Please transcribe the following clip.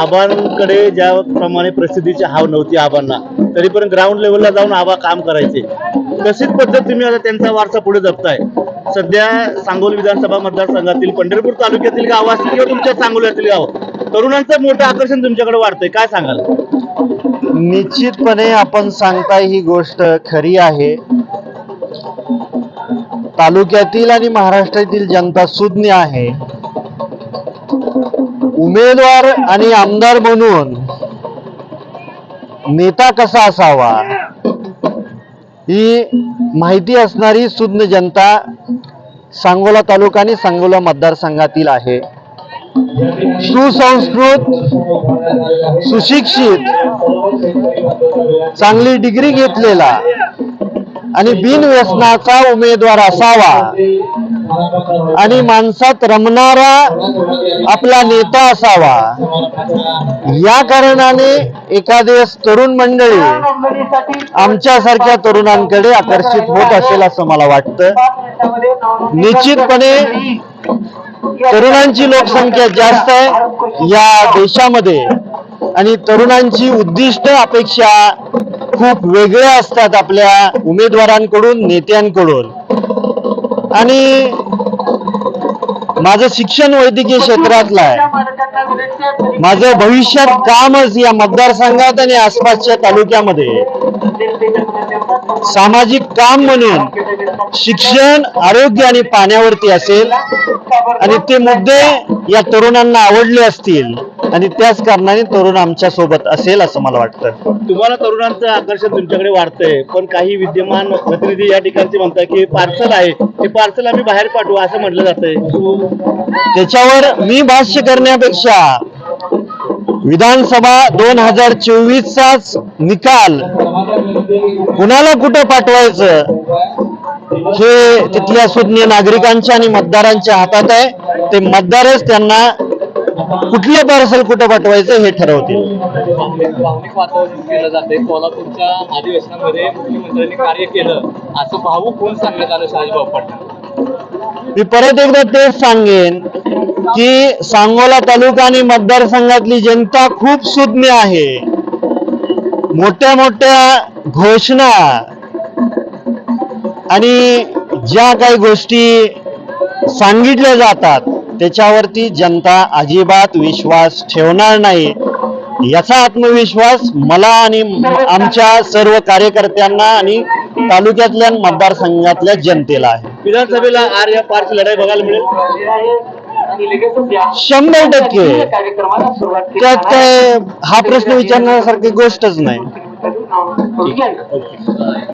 आबांकडे ज्याप्रमाणे प्रसिद्धीची हाव नव्हती आबांना पण ग्राउंड लेवलला जाऊन आबा काम करायचे. तशीच पद्धत तुम्ही आता त्यांचा वारसा पुढे जपताय. सध्या सांगोल विधानसभा मतदारसंघातील पंढरपूर तालुक्यातील गाव असतील किंवा तुमच्या सांगोल्यातील गाव तरुणांचं मोठं आकर्षण तुमच्याकडे वाढतंय. काय सांगाल? निश्चितपणे आपण सांगताय ही गोष्ट खरी आहे. तालुक्यातील आणि महाराष्ट्रातील जनता सुज्ञ आहे. उमेदवार आणि आमदार म्हणून नेता कसा असावा? ही माहिती असणारी सुज्ञ जनता सांगोला तालुका आणि सांगोला मतदारसंघातील आहे. सुसंस्कृत सुशिक्षित चांगली डिग्री घेतलेला आणि बिनव्यसनाचा उमेदवार असावा. आणि माणसात रमणारा आपला नेता असावा. या कारणाने एखादेस तरुण मंडळी आमच्यासारख्या तरुणांकडे आकर्षित होत असेल असं मला वाटतं. निश्चितपणे तरुणांची लोकसंख्या जास्त आहे. या देशामध्ये आणि तरुणांची उद्दिष्ट अपेक्षा खूप वेगळ्या असतात आपल्या उमेदवारांकडून नेत्यांकडून. आणि माझं शिक्षण वैद्यकीय क्षेत्रातलं आहे. माझं भविष्यात कामच या मतदारसंघात आणि आसपासच्या तालुक्यामध्ये. सामाजिक काम म्हणून शिक्षण आरोग्य आणि पाण्यावरती असेल. आणि ते मुद्दे या तरुणांना आवडले असतील. आणि त्याच कारणाने तरुण आमच्यासोबत असेल असं मला वाटतं. तुम्हाला तरुणांचं आकर्षण तुमच्याकडे वाढतंय पण काही विद्यमान प्रतिनिधी या ठिकाणचे म्हणतात की पार्सल आहे ते पार्सल आम्ही बाहेर पाठवू असं म्हटलं जातंय. त्याच्यावर मी भाष्य करण्यापेक्षा विधानसभा दोन हजार चोवीसचाच निकाल कुणाला कुठं पाठवायचं हे तिथल्या सुज्ञ नागरिकांच्या आणि मतदारांच्या हातात आहे. ते मतदारच त्यांना कुठलं पार्सल कुठं पाठवायचं हे ठरवतील. भावनिक वातावरण केलं जाते अधिवेशनामध्ये मुख्यमंत्र्यांनी कार्य केलं. असं भावूक होऊन सांगण्यात आलं शहाजीभाऊ पाटील मी परत एकदा तेच सांगेन की सांगोला तालुका आणि मतदारसंघातली जनता खूप सुज्ञ आहे. मोठ्या मोठ्या घोषणा आणि ज्या काही गोष्टी सांगितल्या जातात त्याच्यावरती जनता अजिबात विश्वास ठेवणार नाही. याचा आत्मविश्वास मला आणि आमच्या सर्व कार्यकर्त्यांना आणि तालुक्यातल्या मतदारसंघातल्या जनतेला आहे. विधानसभेला आर या पारची लढाई बघायला मिळेल. शंभर टक्के. त्यात काय हा प्रश्न विचारण्यासारखी गोष्टच नाही.